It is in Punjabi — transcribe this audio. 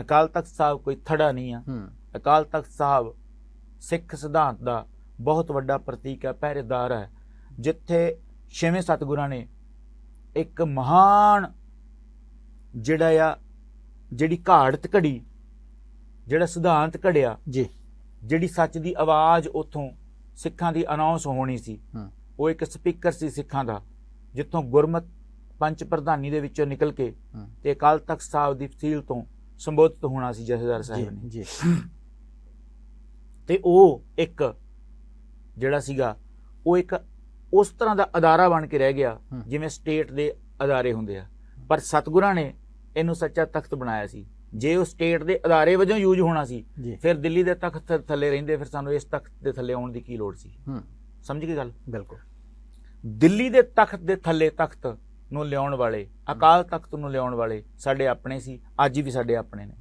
ਅਕਾਲ ਤਖਤ ਸਾਹਿਬ ਕੋਈ ਥੜਾ ਨਹੀਂ ਆ। ਅਕਾਲ ਤਖਤ ਸਾਹਿਬ ਸਿੱਖ ਸਿਧਾਂਤ ਦਾ ਬਹੁਤ ਵੱਡਾ ਪ੍ਰਤੀਕ ਹੈ ਪਹਿਰੇਦਾਰ ਹੈ। ਜਿੱਥੇ ਛੇਵੇਂ ਸਤਿਗੁਰਾਂ ਨੇ ਇੱਕ ਮਹਾਨ ਜਿਹੜਾ ਆ ਜਿਹੜੀ ਘਾੜਤ ਘੜੀ ਜਿਹੜਾ ਸਿਧਾਂਤ ਘੜਿਆ ਜੀ। ਜਿਹੜੀ ਸੱਚ ਦੀ ਆਵਾਜ਼ ਉਥੋਂ ਸਿੱਖਾਂ ਦੀ ਅਨਾਉਂਸ ਹੋਣੀ ਸੀ ਉਹ ਇੱਕ ਸਪੀਕਰ ਸੀ ਸਿੱਖਾਂ ਦਾ ਜਿੱਥੋਂ ਗੁਰਮਤ ਪੰਜ ਪ੍ਰਧਾਨੀ ਦੇ ਵਿੱਚੋਂ ਨਿਕਲ ਕੇ ਤੇ ਅਕਾਲ ਤਖਤ ਸਾਹਿਬ ਦੀ ਫਸੀਲ ਤੋਂ ਸੰਬੋਧਿਤ ਹੋਣਾ ਸੀ ਜਥੇਦਾਰ ਸਾਹਿਬ ਨੇ। ਜੀ। ਤੇ ਉਹ ਇੱਕ ਜਿਹੜਾ ਸੀਗਾ ਉਹ ਇੱਕ ਉਸ ਤਰ੍ਹਾਂ ਦਾ ਅਦਾਰਾ ਬਣ ਕੇ ਰਹਿ ਗਿਆ। ਜਿਵੇਂ ਸਟੇਟ ਦੇ ਅਦਾਰੇ ਹੁੰਦੇ ਆ। ਪਰ ਸਤਿਗੁਰਾਂ ਨੇ ਇਹਨੂੰ ਸੱਚਾ ਤਖਤ ਬਣਾਇਆ ਸੀ। ਜੇ ਉਹ ਸਟੇਟ ਦੇ ਅਦਾਰੇ ਵਜੋਂ ਯੂਜ਼ ਹੋਣਾ ਸੀ ਫਿਰ ਦਿੱਲੀ ਦੇ ਤਖਤ ਥੱਲੇ ਰਹਿੰਦੇ ਫਿਰ ਸਾਨੂੰ ਇਸ ਤਖਤ ਦੇ ਥੱਲੇ ਆਉਣ ਦੀ ਕੀ ਲੋੜ ਸੀ? ਸਮਝ ਗਏ ਗੱਲ? ਬਿਲਕੁਲ। ਦਿੱਲੀ ਦੇ ਤਖਤ ਦੇ ਥੱਲੇ ਤਖਤ ਨੂੰ ਲਿਆਉਣ ਵਾਲੇ, ਅਕਾਲ ਤਖਤ ਨੂੰ ਲਿਆਉਣ ਵਾਲੇ ਸਾਡੇ ਆਪਣੇ ਸੀ, ਅੱਜ ਵੀ ਸਾਡੇ ਆਪਣੇ ਨੇ।